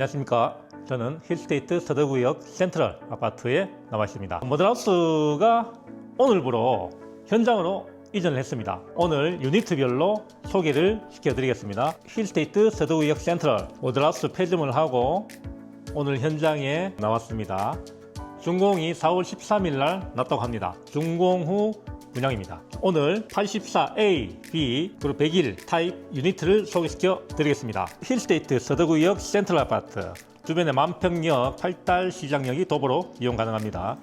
안녕하십니까. 저는 힐스테이트 서대구역 센트럴 아파트에 나와 있습니다. 모델하우스가 오늘부로 현장으로 이전을 했습니다. 오늘 유니트별로 소개를 시켜드리겠습니다. 힐스테이트 서대구역 센트럴 모델하우스 폐점을 하고 오늘 현장에 나왔습니다. 준공이 4월 13일 날 났다고 합니다. 준공 후 분양입니다. 오늘 84A, B, 그리고 101 타입 유니트를 소개시켜 드리겠습니다. 힐스테이트 서대구역 센트럴 아파트 주변에 만평역, 팔달 시장역이 도보로 이용 가능합니다.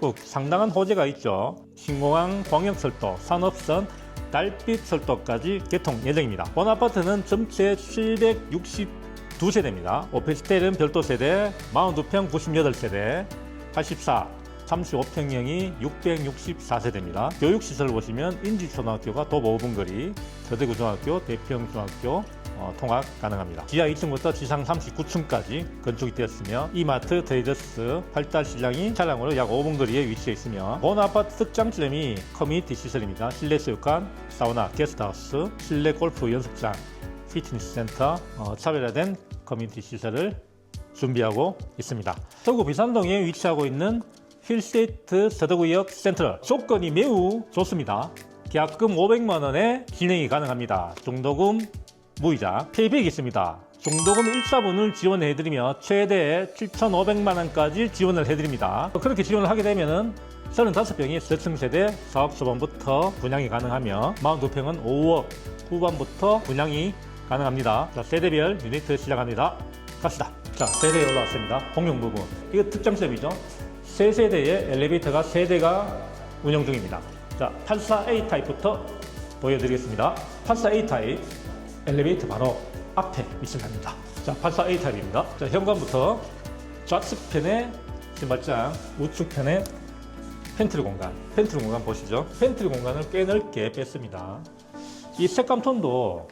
그 상당한 호재가 있죠. 신공항 광역철도, 산업선, 달빛 철도까지 개통 예정입니다. 본 아파트는 전체 762세대입니다. 오피스텔은 별도 세대, 42평 98세대, 84, 35평형이 664세대입니다. 교육시설 보시면 인지초등학교가 도보 5분 거리, 서대구중학교, 대평중학교 어, 통학 가능합니다. 지하 2층부터 지상 39층까지 건축이 되었으며 이마트, 트레이더스, 팔달 시장이 차량으로 약 5분 거리에 위치해 있으며 본 아파트 특장점이 커뮤니티 시설입니다. 실내 체육관, 사우나, 게스트하우스, 실내 골프 연습장, 피트니스 센터, 어, 차별화된 커뮤니티 시설을 준비하고 있습니다. 서구 비산동에 위치하고 있는 힐스테이트 서대구역 센트럴 조건이 매우 좋습니다. 계약금 500만 원에 진행이 가능합니다. 중도금 무이자 페이백이 있습니다. 중도금 1차분을 지원해드리며 최대 7,500만 원까지 지원을 해드립니다. 그렇게 지원을 하게 되면은 35평이 저층 세대 4억 초반부터 분양이 가능하며 42평은 5억 후반부터 분양이 가능합니다. 자, 세대별 유니트 시작합니다. 갑시다. 자, 세대에 올라왔습니다. 공용 부분. 이거 특장점이죠. 세 세대의 엘리베이터가 세 대가 운영 중입니다. 자, 84A 타입부터 보여드리겠습니다. 84A 타입 엘리베이터 바로 앞에 위치합니다. 자, 84A 타입입니다. 자, 현관부터 좌측편에 신발장, 우측편에 팬트리 공간, 팬트리 공간 보시죠. 팬트리 공간을 꽤 넓게 뺐습니다. 이 색감 톤도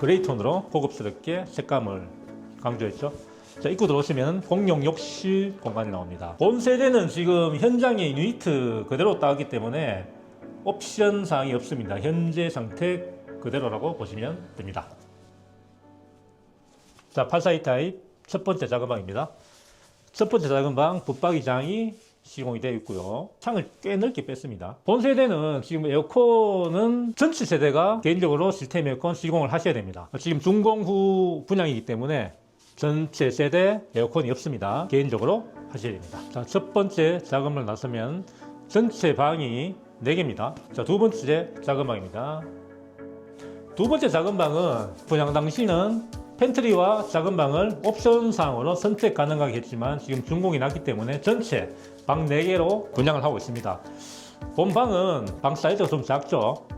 그레이 톤으로 고급스럽게 색감을 강조했죠. 자, 입구 들어오시면 공용 욕실 공간이 나옵니다. 본 세대는 지금 현장에 유니트 그대로 따왔기 때문에 옵션 사항이 없습니다. 현재 상태 그대로라고 보시면 됩니다. 자, 842 타입 첫 번째 작은 방입니다. 첫 번째 작은 방 붙박이장이 시공이 되어 있고요. 창을 꽤 넓게 뺐습니다. 본 세대는 지금 에어컨은 전체 세대가 개인적으로 시스템 에어컨 시공을 하셔야 됩니다. 지금 준공 후 분양이기 때문에 전체 세대 에어컨이 없습니다. 개인적으로 하셔야 됩니다. 자, 첫 번째 작업을 나서면 전체 방이 4개입니다. 자, 두 번째 작은 방입니다. 두 번째 작은 방은 분양 당시는 팬트리와 작은 방을 옵션 사항으로 선택 가능하겠지만 지금 준공이 났기 때문에 전체 방 4개로 분양을 하고 있습니다. 본 방은 방 사이즈가 좀 작죠.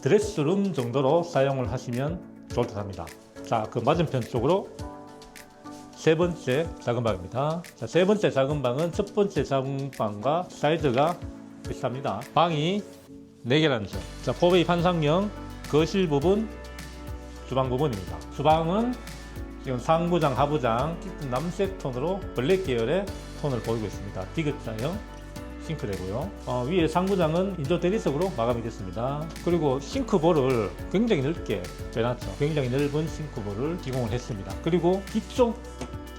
드레스룸 정도로 사용을 하시면 좋을 듯 합니다. 자, 그 맞은편 쪽으로 세 번째 작은 방입니다. 자, 세 번째 작은 방은 첫 번째 작은 방과 사이즈가 비슷합니다. 방이 4개라는 점. 자, 포베이 판상형 거실 부분, 주방 부분입니다. 주방은 지금 상부장, 하부장 짙은 남색 톤으로 블랙 계열의 톤을 보이고 있습니다. 디귿자형 싱크대고요. 어, 위에 상부장은 인조 대리석으로 마감이 됐습니다. 그리고 싱크볼을 굉장히 넓게 빼놨죠. 굉장히 넓은 싱크볼을 기공을 했습니다. 그리고 이쪽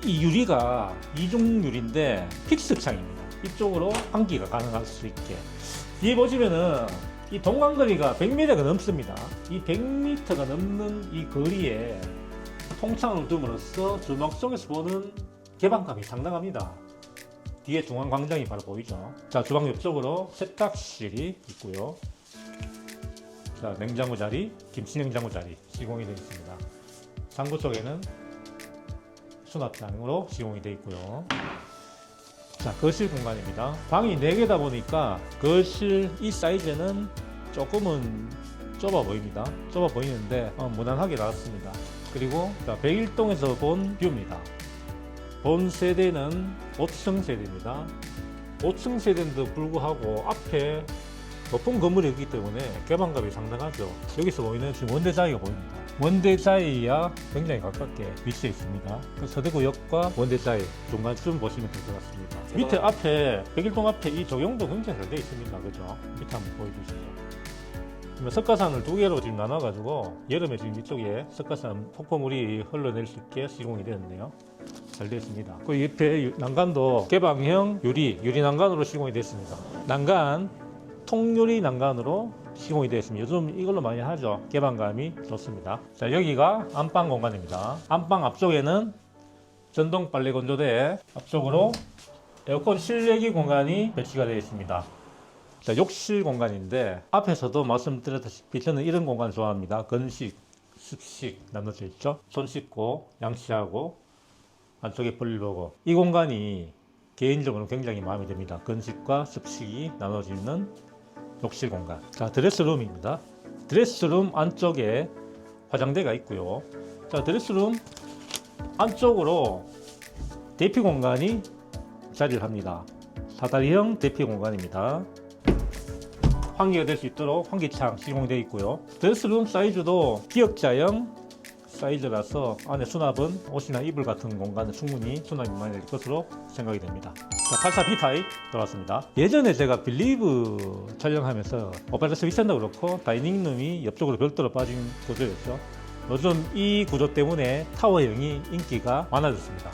이 유리가 이중 유리인데 픽스 창입니다. 이쪽으로 환기가 가능할 수 있게. 뒤에 보시면은 이 동간거리가 100m가 넘습니다. 이 100m가 넘는 이 거리에 통창을 둠으로써 주막 속에서 보는 개방감이 상당합니다. 뒤에 중앙광장이 바로 보이죠. 자, 주방 옆쪽으로 세탁실이 있고요. 자, 냉장고 자리, 김치 냉장고 자리 시공이 되어 있습니다. 상부 쪽에는 수납장으로 시공이 되어 있고요. 자, 거실 공간입니다. 방이 4개다 보니까 거실 이 사이즈는 조금은 좁아 보입니다. 좁아 보이는데 어, 무난하게 나왔습니다. 그리고 자, 백일동에서 본 뷰입니다. 본 세대는 5층 세대입니다. 5층 세대인데도 불구하고 앞에 높은 건물이 있기 때문에 개방감이 상당하죠. 여기서 보이는 지금 원대자이가 보입니다. 원대자이와 굉장히 가깝게 위치해 있습니다. 그 서대구역과 원대자이 중간쯤 보시면 될 것 같습니다. 밑에 앞에 백일동 앞에 이 조경도 굉장히 잘 되어 있습니다. 그죠? 밑에 한번 보여주시죠. 석가산을 두 개로 지금 나눠가지고 여름에 지금 이쪽에 석가산 폭포물이 흘러낼 수 있게 시공이 되었네요. 잘 됐습니다. 그 옆에 유- 난간도 개방형 유리, 유리 난간으로 시공이 됐습니다. 난간, 통유리 난간으로 시공이 되어 있습니다. 요즘 이걸로 많이 하죠. 개방감이 좋습니다. 자, 여기가 안방 공간입니다. 안방 앞쪽에는 전동 빨래 건조대 앞쪽으로 에어컨 실외기 공간이 배치가 되어 있습니다. 자, 욕실 공간인데 앞에서도 말씀드렸다시피 저는 이런 공간 좋아합니다. 건식, 습식 나눠져 있죠. 손 씻고 양치하고 안쪽에 볼일 보고 이 공간이 개인적으로 굉장히 마음에 듭니다. 건식과 습식이 나눠지는 욕실 공간. 자, 드레스룸입니다. 드레스룸 안쪽에 화장대가 있고요. 자, 드레스룸 안쪽으로 대피 공간이 자리를 합니다. 사다리형 대피 공간입니다. 환기가 될 수 있도록 환기창 시공되어 있고요. 드레스룸 사이즈도 기역자형 사이즈라서 안에 수납은 옷이나 이불 같은 공간에 충분히 수납이 많이 될 것으로 생각이 됩니다. 자, 84B 타입 들어왔습니다. 예전에 제가 빌리브 촬영하면서 오페라 스위스도 그렇고 다이닝룸이 옆쪽으로 별도로 빠진 구조였죠. 요즘 이 구조 때문에 타워형이 인기가 많아졌습니다.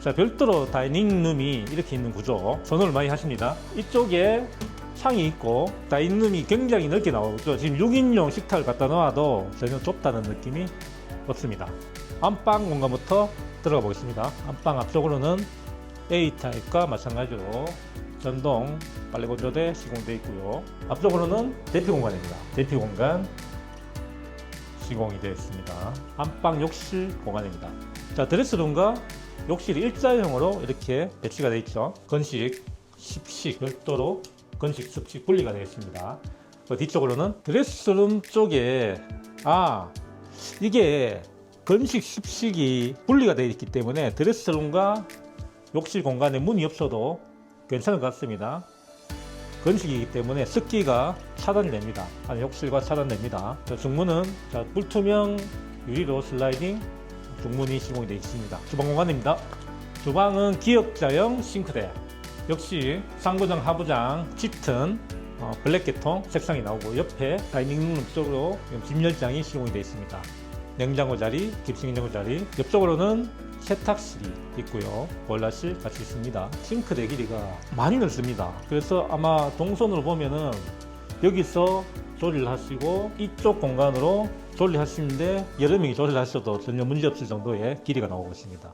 자, 별도로 다이닝룸이 이렇게 있는 구조 선호를 많이 하십니다. 이쪽에 창이 있고 다이닝룸이 굉장히 넓게 나오죠. 지금 6인용 식탁을 갖다 놓아도 전혀 좁다는 느낌이 없습니다. 안방 공간부터 들어가 보겠습니다. 안방 앞쪽으로는 A타입과 마찬가지로 전동 빨래 건조대 시공되어 있고요. 앞쪽으로는 대피 공간입니다. 대피 공간 시공이 되어 있습니다. 안방 욕실 공간입니다. 자, 드레스룸과 욕실이 일자형으로 이렇게 배치가 되어 있죠. 건식, 습식 별도로 건식, 습식 분리가 되어 있습니다. 그 뒤쪽으로는 드레스룸 쪽에 아 이게 건식, 습식이 분리가 되어 있기 때문에 드레스룸과 욕실 공간에 문이 없어도 괜찮을 것 같습니다. 건식이기 때문에 습기가 차단이 됩니다. 아니, 욕실과 차단됩니다. 자, 중문은 자, 불투명 유리로 슬라이딩 중문이 시공이 되어 있습니다. 주방 공간입니다. 주방은 기역자형 싱크대. 역시 상부장, 하부장, 짙은 어, 블랙 계통 색상이 나오고 옆에 다이닝룸 쪽으로 짐열장이 시공이 되어 있습니다. 냉장고 자리, 깁스 냉장고 자리. 옆쪽으로는 세탁실이 있고요. 보일러실 같이 있습니다. 싱크대 길이가 많이 넓습니다. 그래서 아마 동선으로 보면은 여기서 조리를 하시고 이쪽 공간으로 조리를 하시는데 여러 명이 조리를 하셔도 전혀 문제 없을 정도의 길이가 나오고 있습니다.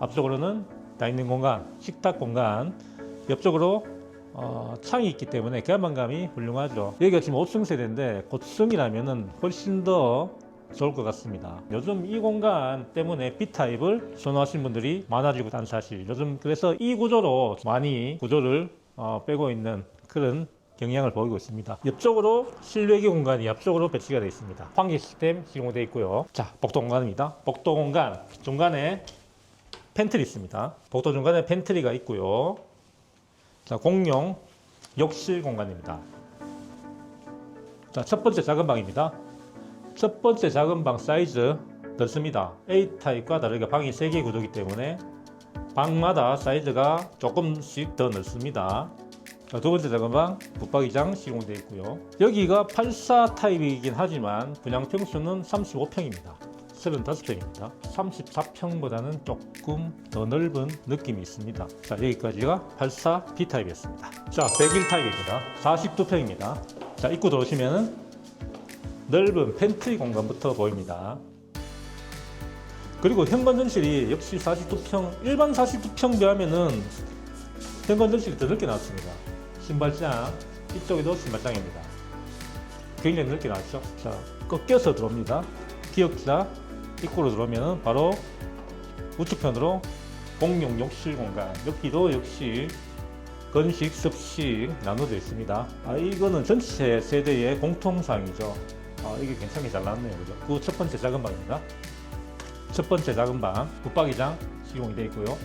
앞쪽으로는 다이닝 공간, 식탁 공간, 옆쪽으로 어, 창이 있기 때문에 개방감이 훌륭하죠. 여기가 지금 5층 세대인데 고층이라면은 훨씬 더 좋을 것 같습니다. 요즘 이 공간 때문에 B타입을 선호하시는 분들이 많아지고 있다는 사실. 요즘 그래서 이 구조로 많이 구조를 어, 빼고 있는 그런 경향을 보이고 있습니다. 옆쪽으로 실외기 공간이 앞쪽으로 배치가 되어 있습니다. 환기 시스템 시공되어 있고요. 자, 복도 공간입니다. 복도 공간 중간에 팬트리 있습니다. 복도 중간에 팬트리가 있고요. 자, 공용 욕실 공간입니다. 자, 첫 번째 작은 방입니다. 첫 번째 작은 방 사이즈 넓습니다. A타입과 다르게 방이 3개 구조이기 때문에 방마다 사이즈가 조금씩 더 넓습니다. 자, 두 번째 작은 방 붙박이장 시공되어 있고요. 여기가 84 타입이긴 하지만 분양 평수는 35평입니다. 35평입니다. 34평보다는 조금 더 넓은 느낌이 있습니다. 자, 여기까지가 84 B 타입이었습니다. 자, 101 타입입니다. 42평입니다. 자, 입구 들어오시면은 넓은 팬트리 공간부터 보입니다. 그리고 현관전실이 역시 42평, 일반 42평 비하면은 현관전실이 더 넓게 나왔습니다. 신발장, 이쪽에도 신발장입니다. 굉장히 넓게 나왔죠. 자, 꺾여서 들어옵니다. 기역자 입구로 들어오면 바로 우측편으로 공용 욕실 공간. 여기도 역시 건식, 습식 나눠져 있습니다. 아, 이거는 전체 세대의 공통사항이죠. 아, 이게 괜찮게 잘 나왔네요. 그죠? 그 첫 번째 작은 방입니다. 첫 번째 작은 방, 붙박이장 시공이 되어 있고요.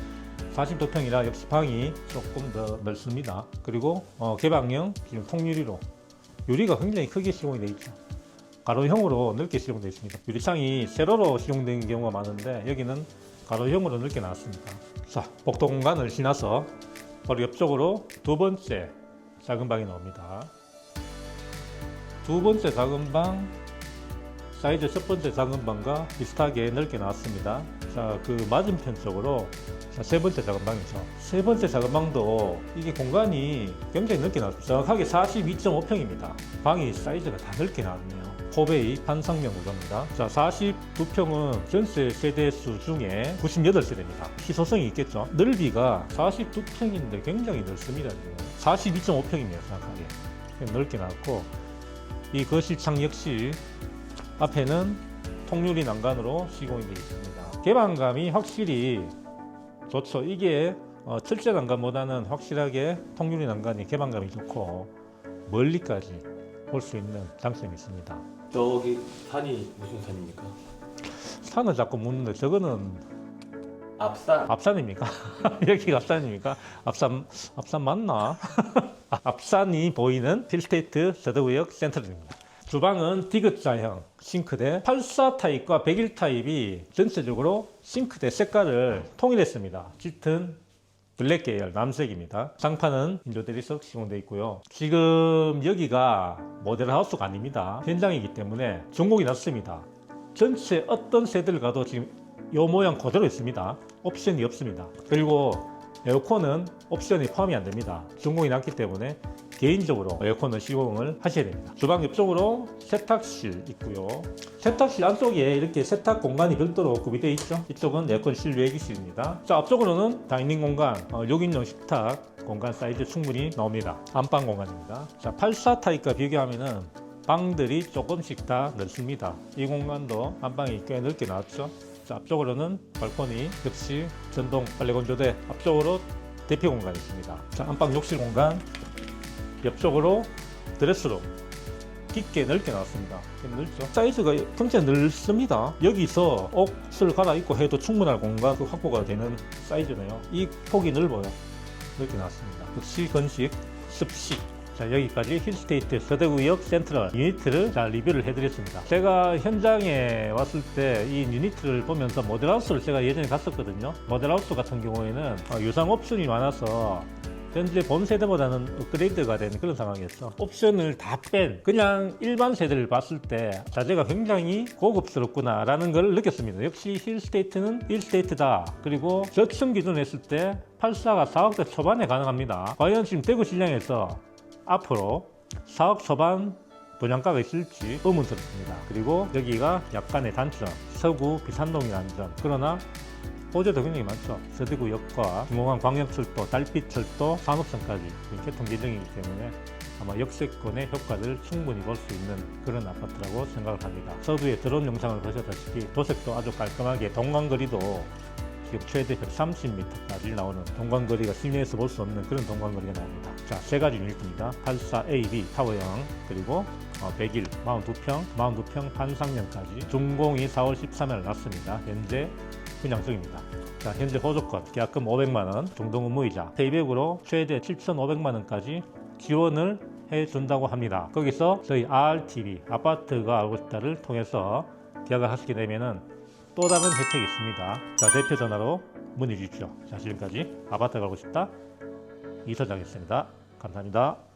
42평이라 역시 방이 조금 더 넓습니다. 그리고 어, 개방형 지금 통유리로 유리가 굉장히 크게 시공이 되어 있죠. 가로형으로 넓게 시공되어 있습니다. 유리창이 세로로 시공된 경우가 많은데 여기는 가로형으로 넓게 나왔습니다. 자, 복도 공간을 지나서 바로 옆쪽으로 두 번째 작은 방이 나옵니다. 두두 번째 작은 방 사이즈 첫 번째 작은 방과 비슷하게 넓게 나왔습니다. 자, 그 맞은편 쪽으로 자, 세 번째 작은 방이죠. 세 번째 작은 방도 이게 공간이 굉장히 넓게 나왔습니다. 정확하게 42.5평입니다. 방이 사이즈가 다 넓게 나왔네요. 포베이 판상면 구조입니다. 자, 42평은 전세 세대수 중에 98세대입니다. 희소성이 있겠죠. 넓이가 42평인데 굉장히 넓습니다. 지금. 42.5평이네요, 정확하게. 넓게 나왔고 이 거실창 역시 앞에는 통유리 난간으로 시공이 되어 있습니다. 개방감이 확실히 좋죠. 이게 어, 철제 난간보다는 확실하게 통유리 난간이 개방감이 좋고 멀리까지 볼 수 있는 장점이 있습니다. 저기 산이 무슨 산입니까? 산을 자꾸 묻는데 저거는 앞산. 앞산입니까? 여기가 앞산입니까? 앞산 앞산 맞나? 앞산이 보이는 힐스테이트 서드구역 센터입니다. 주방은 디귿자형 싱크대 84 타입과 101 타입이 전체적으로 싱크대 색깔을 통일했습니다. 짙은 블랙 계열 남색입니다. 장판은 인조 대리석 시공되어 있고요. 지금 여기가 모델 하우스가 아닙니다. 현장이기 때문에 전공이 낮습니다. 전체 어떤 세대를 가도 지금 이 모양 그대로 있습니다. 옵션이 없습니다. 그리고 에어컨은 옵션이 포함이 안 됩니다. 전공이 낮기 때문에 개인적으로 에어컨을 시공을 하셔야 됩니다. 주방 옆쪽으로 세탁실 있고요. 세탁실 안쪽에 이렇게 세탁 공간이 별도로 구비되어 있죠. 이쪽은 에어컨 실외 기실입니다. 자, 앞쪽으로는 다이닝 공간, 어, 6인용 식탁 공간 사이즈 충분히 나옵니다. 안방 공간입니다. 자, 84 타입과 비교하면은 방들이 조금씩 다 넓습니다. 이 공간도 안방이 꽤 넓게 나왔죠. 자, 앞쪽으로는 발코니 역시 전동 빨래 건조대 앞쪽으로 대피 공간이 있습니다. 자, 안방 욕실 공간 옆쪽으로 드레스룸 깊게 넓게 나왔습니다. 꽤 넓죠. 사이즈가 굉장히 넓습니다. 여기서 옷을 갈아입고 해도 충분할 공간 그 확보가 되는 사이즈네요. 이 폭이 넓어요. 넓게 나왔습니다. 역시 건식, 습식. 자 여기까지 힐스테이트 서대구역 센트럴 유니트를 자 리뷰를 해드렸습니다. 제가 현장에 왔을 때 이 유니트를 보면서 모델하우스를 제가 예전에 갔었거든요. 모델하우스 같은 경우에는 어, 유상 옵션이 많아서 현재 본 세대보다는 업그레이드가 된 그런 상황이었어. 옵션을 다 뺀 그냥 일반 세대를 봤을 때 자재가 굉장히 고급스럽구나라는 걸 느꼈습니다. 역시 힐스테이트는 힐스테이트다. 그리고 저층 기준 했을 때 84가 4억대 초반에 가능합니다. 과연 지금 대구 시장에서 앞으로 4억 초반 분양가가 있을지 의문스럽습니다. 그리고 여기가 약간의 단점, 서구 비산동이라는 점. 그러나 호재도 굉장히 많죠. 서대구역과 중공항 광역철도, 달빛철도, 산업선까지 교통 예정이기 때문에 아마 역세권의 효과를 충분히 볼 수 있는 그런 아파트라고 생각을 합니다. 서두에 드론 영상을 보셨다시피 도색도 아주 깔끔하게 동광거리도 지금 최대 130m까지 나오는 동광거리가 실내에서 볼 수 없는 그런 동광거리가 나옵니다. 자, 세 가지 유니트입니다. 84AB 타워형 그리고 어, 101, 42평, 42평 판상면까지 준공이 4월 13일 났습니다. 현재 분양 중입니다. 자, 현재 호조권 계약금 500만 원, 중동 의무이자 페이백으로 최대 7,500만 원까지 지원을 해준다고 합니다. 거기서 저희 RTV 아파트가 알고 싶다를 통해서 계약을 하시게 되면은 또 다른 혜택이 있습니다. 자, 대표 전화로 문의 주십시오. 자, 지금까지 아파트 가고 싶다 이서장이었습니다. 감사합니다.